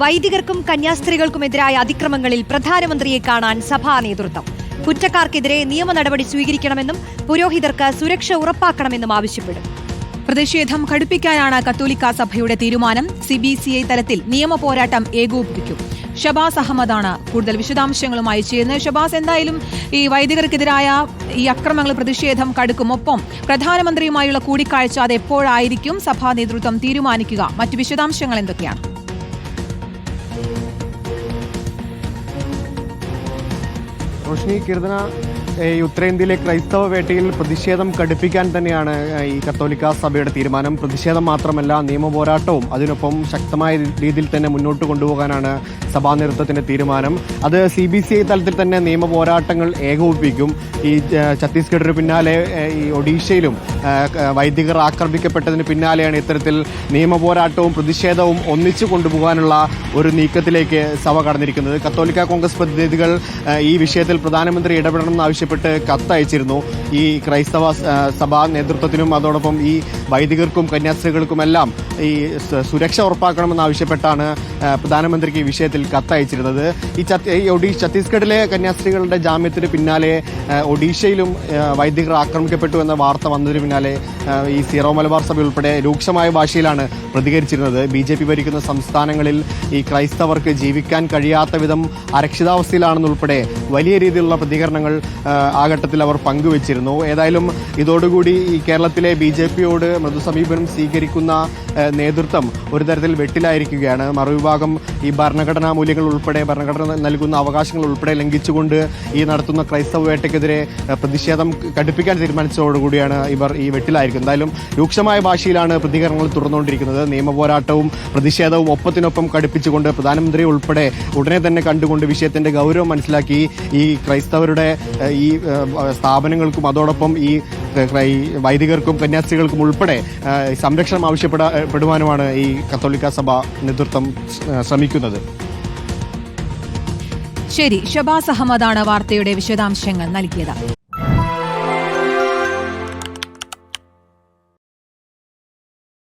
വൈദികർക്കും കന്യാസ്ത്രീകൾക്കുമെതിരായ അതിക്രമങ്ങളിൽ പ്രധാനമന്ത്രിയെ കാണാൻ സഭാ നേതൃത്വം. കുറ്റക്കാർക്കെതിരെ നിയമ നടപടി സ്വീകരിക്കണമെന്നും പുരോഹിതർക്ക് സുരക്ഷ ഉറപ്പാക്കണമെന്നും ആവശ്യപ്പെടും. പ്രതിഷേധം കടുപ്പിക്കാനാണ് കത്തോലിക്ക സഭയുടെ തീരുമാനം. സി ബി സി ഐ തലത്തിൽ നിയമ പോരാട്ടം ഏകോപിപ്പിക്കും. ഷബാസ് അഹമ്മദാണ് കൂടുതൽ വിശദാംശങ്ങളുമായി ചേരുന്നത്. ഷബാസ് എന്തായാലും ഈ വൈദികർക്കെതിരായ ഈ അക്രമങ്ങൾ പ്രതിഷേധം കടുക്കും. ഒപ്പം പ്രധാനമന്ത്രിയുമായുള്ള കൂടിക്കാഴ്ച അത് എപ്പോഴായിരിക്കും സഭാ നേതൃത്വം തീരുമാനിക്കുക. മറ്റു വിശദാംശങ്ങൾ എന്തൊക്കെയാണ്? റോഷ്നി കീർത്തന ഈ ഉത്തരേന്ത്യയിലെ ക്രൈസ്തവ വേട്ടയിൽ പ്രതിഷേധം കടുപ്പിക്കാൻ തന്നെയാണ് ഈ കത്തോലിക്ക സഭയുടെ തീരുമാനം. പ്രതിഷേധം മാത്രമല്ല നിയമ പോരാട്ടവും അതിനൊപ്പം ശക്തമായ രീതിയിൽ തന്നെ മുന്നോട്ട് കൊണ്ടുപോകാനാണ് സഭാ നേതൃത്വത്തിന്റെ തീരുമാനം. അത് സി ബി സി ഐ തലത്തിൽ തന്നെ നിയമ പോരാട്ടങ്ങൾ ഏകോപിപ്പിക്കും. ഈ ഛത്തീസ്ഗഡിന് പിന്നാലെ ഈ ഒഡീഷയിലും വൈദികർ ആക്രമിക്കപ്പെട്ടതിന് പിന്നാലെയാണ് ഇത്തരത്തിൽ നിയമ പോരാട്ടവും പ്രതിഷേധവും ഒന്നിച്ചു കൊണ്ടുപോകാനുള്ള ഒരു നീക്കത്തിലേക്ക് സഭ കടന്നിരിക്കുന്നത്. കത്തോലിക്ക കോൺഗ്രസ് പ്രതിനിധികൾ ഈ വിഷയത്തിൽ പ്രധാനമന്ത്രി ഇടപെടണമെന്ന് ആവശ്യപ്പെട്ട് കത്തയച്ചിരുന്നു. ഈ ക്രൈസ്തവ സഭാ നേതൃത്വത്തിനും അതോടൊപ്പം ഈ വൈദികർക്കും കന്യാസ്ത്രീകൾക്കുമെല്ലാം ഈ സുരക്ഷ ഉറപ്പാക്കണമെന്ന് ആവശ്യപ്പെട്ടാണ് പ്രധാനമന്ത്രിക്ക് ഈ വിഷയത്തിൽ കത്തയച്ചിരുന്നത്. ഈ ഒഡീഷ ഛത്തീസ്ഗഡിലെ കന്യാസ്ത്രീകളുടെ ജാമ്യത്തിന് പിന്നാലെ ഒഡീഷയിലും വൈദികർ ആക്രമിക്കപ്പെട്ടു എന്ന വാർത്ത വന്നതിന് പിന്നാലെ ഈ സീറോ മലബാർ സഭ ഉൾപ്പെടെ രൂക്ഷമായ ഭാഷയിലാണ് പ്രതികരിച്ചിരുന്നത്. ബി ജെ പി ഭരിക്കുന്ന സംസ്ഥാനങ്ങളിൽ ഈ ക്രൈസ്തവർക്ക് ജീവിക്കാൻ കഴിയാത്ത വിധം അരക്ഷിതാവസ്ഥയിലാണെന്നുൾപ്പെടെ വലിയ രീതിയിലുള്ള പ്രതികരണങ്ങൾ ആ ഘട്ടത്തിൽ അവർ പങ്കുവച്ചിരുന്നു. ഏതായാലും ഇതോടുകൂടി ഈ കേരളത്തിലെ ബി ജെ പിയോട് മൃദുസമീപനം സ്വീകരിക്കുന്ന നേതൃത്വം ഒരു തരത്തിൽ വെട്ടിലായിരിക്കുകയാണ്. മറുവിഭാഗം ഈ ഭരണഘടനാ മൂല്യങ്ങൾ ഉൾപ്പെടെ ഭരണഘടന നൽകുന്ന അവകാശങ്ങൾ ഉൾപ്പെടെ ലംഘിച്ചുകൊണ്ട് ഈ നടത്തുന്ന ക്രൈസ്തവ വേട്ടയ്ക്കെതിരെ പ്രതിഷേധം കടുപ്പിക്കാൻ തീരുമാനിച്ചതോടുകൂടിയാണ് ഇവർ ഈ വെട്ടിലായിരിക്കുന്നത്. എന്തായാലും രൂക്ഷമായ ഭാഷയിലാണ് പ്രതികരണങ്ങൾ തുറന്നുകൊണ്ടിരിക്കുന്നത്. നിയമ പോരാട്ടവും പ്രതിഷേധവും ഒപ്പത്തിനൊപ്പം കടുപ്പിച്ചുകൊണ്ട് പ്രധാനമന്ത്രി ഉൾപ്പെടെ ഉടനെ തന്നെ കണ്ടുകൊണ്ട് വിഷയത്തിന്റെ ഗൗരവം മനസ്സിലാക്കി ഈ ക്രൈസ്തവരുടെ ഈ സ്ഥാപനങ്ങൾക്കും അതോടൊപ്പം ഈ വൈദികർക്കും കന്യാസ്ത്രീകൾക്കും ഉൾപ്പെടെ സംരക്ഷണം ആവശ്യപ്പെടപ്പെടുവാനുമാണ് ഈ കത്തോലിക്ക സഭ നേതൃത്വം ശ്രമിക്കുന്നത്. ശരി ഷബാസ് അഹമ്മദാണ് വാർത്തയുടെ വിശദാംശങ്ങൾ നൽകിയത്.